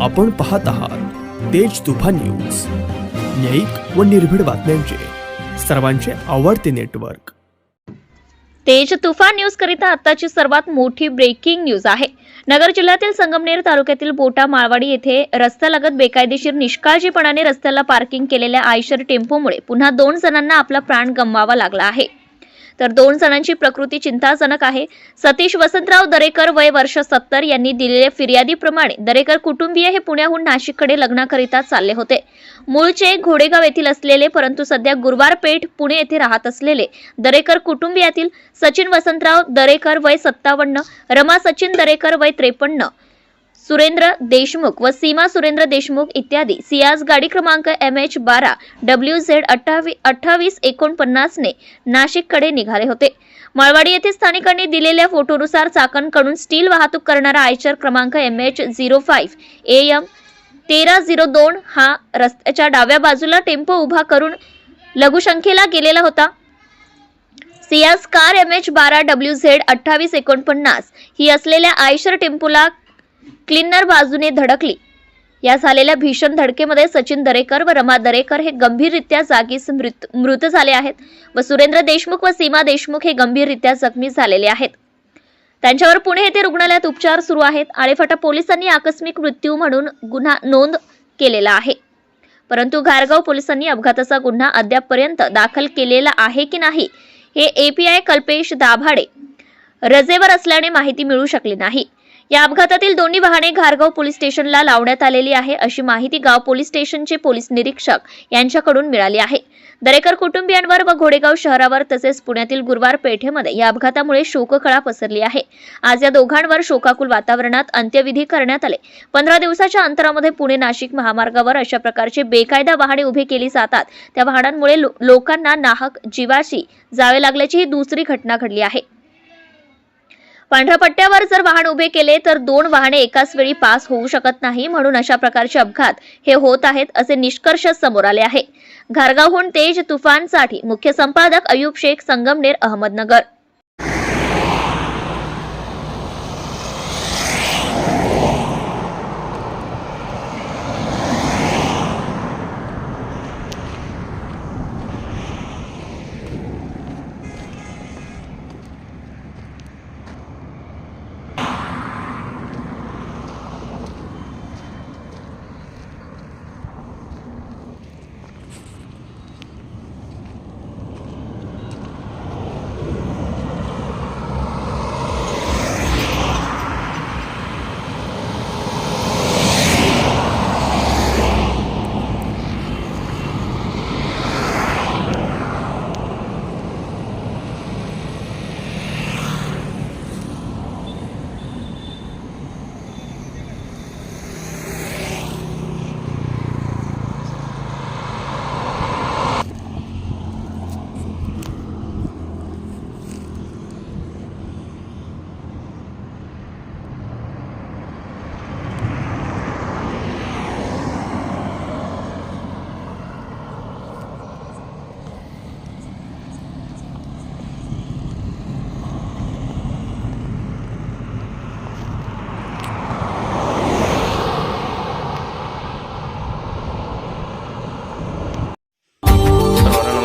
आपण पाहत आहात तेज तुफान न्यूज. न्यायिक व निर्भीड बातम्यांचे. सर्वांचे आवडते नेटवर्क. तेज तुफान न्यूज करिता आताची सर्वात मोठी ब्रेकिंग न्यूज आहे. नगर जिल्ह्यातील संगमनेर तालुक्यातील बोटा माळवाडी येथे रस्त्यालगत बेकायदेशीर निष्काळजीपणाने रस्त्याला पार्किंग केलेल्या आयशर टेम्पोमुळे पुन्हा दोन जणांना आपला प्राण गमवावा लागला आहे. तर दोन जणांची प्रकृती चिंताजनक आहे. सतीश वसंतराव दरेकर वय वर्ष सत्तर यांनी दिलेल्या फिर्यादीप्रमाणे दरेकर कुटुंबीय हे पुण्याहून नाशिककडे लग्नाकरिता चालले होते. मूळचे घोडेगाव येथील असलेले परंतु सध्या गुरुवार पेठ पुणे येथे राहत असलेले दरेकर कुटुंबियातील सचिन वसंतराव दरेकर वय सत्तावन्न रमा सचिन दरेकर वय त्रेपन्न सुरेंद्र देशमुख व सीमा सुरेंद्र देशमुख इत्यादी. सियाज गाडी क्रमांक एम एच बारा डब्ल्यू झेड अठ्ठावी अठ्ठावीस एकोणपन्नासने नाशिककडे निघाले होते. मळवाडी येथे स्थानिकांनी दिलेल्या फोटोनुसार चाकणकडून स्टील वाहतूक करणारा आयचर क्रमांक M H zero five A M तेरा झिरो दोन हा रस्त्याच्या डाव्या बाजूला टेम्पो उभा करून लघुसंख्येला गेलेला होता. सियाज कार एम एच बारा डब्ल्यू झेड अठ्ठावीस एकोणपन्नास ही असलेल्या आयशर टेम्पोला क्लिनर बाजूने धडकली. या झालेल्या भीषण धडकेमध्ये सचिन दरेकर व रमा दरेकर हे गंभीररित्या जागीच मृत मृत झाले आहेत व सुरेंद्र देशमुख व सीमा देशमुख हे गंभीररित्या जखमी झालेले आहेत. त्यांच्यावर पुणे येथे रुग्णालयात उपचार सुरू आहेत. आळेफाटा पोलिसांनी आकस्मिक मृत्यू म्हणून गुन्हा नोंद केलेला आहे. परंतु घारगाव पोलिसांनी अपघाताचा गुन्हा अद्यापपर्यंत दाखल केलेला आहे की नाही हे एपीआय कल्पेश दाभाडे रजेवर असल्याने माहिती मिळू शकली नाही. या अपघातातील दोन्ही वाहने घारगाव पोलीस स्टेशनला लावण्यात आलेली आहे अशी माहिती गाव पोलीस स्टेशनचे पोलीस निरीक्षक यांच्याकडून मिळाली आहे. दरेकर कुटुंबियांवर व घोडेगाव शहरावर तसेच पुण्यातील गुरुवार पेठेमध्ये या अपघातामुळे शोककळा पसरली आहे. आज या दोघांवर शोकाकुल वातावरणात अंत्यविधी करण्यात आले. पंधरा दिवसाच्या अंतरामध्ये पुणे नाशिक महामार्गावर अशा प्रकारचे बेकायदा वाहने उभी केली जातात. त्या वाहनांमुळे लो- लोकांना नाहक जीवाशी जावे लागल्याची ही दुसरी घटना घडली आहे. पांढऱ्या पट्ट्यावर जर वाहन उभे केले तर दोन वाहने एकाच वेळी पास होऊ शकत नाही म्हणून अशा प्रकारचे अपघात हे होत आहेत असे निष्कर्ष समोर आले आहे. घारगावहून तेज तुफानसाठी मुख्य संपादक अयूब शेख संगमनेर अहमदनगर.